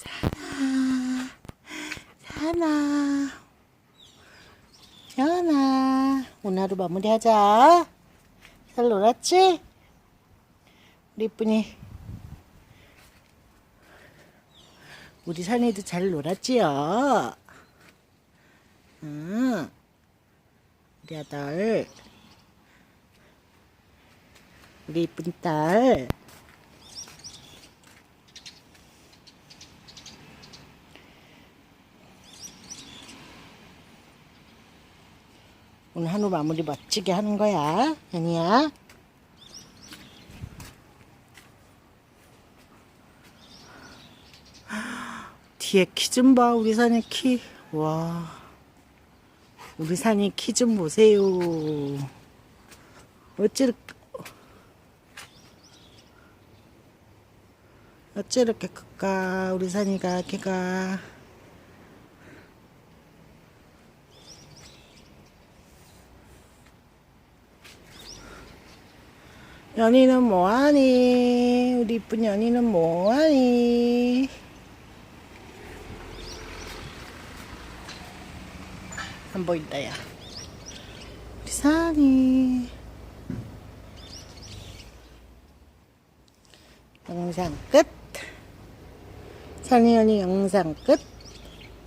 사나, 사나, 연아, 오늘 하루 마무리하자. 잘 놀았지? 우리 이쁜이. 우리 산이도 잘 놀았지요? 응. 우리 아들. 우리 이쁜 딸. 오늘 한우 마무리 멋지게 하는 거야. 아니야? 뒤에 키 좀 봐. 우리 산의 키. 와. 우리 산이 키 좀 보세요. 어찌 이렇게, 어찌 이렇게 클까? 우리 산이가 키가. 연희는 뭐하니? 우리 이쁜 연희는 뭐하니? 안 보인다, 야. 우리 산이. 영상 끝. 산이 연희 영상 끝.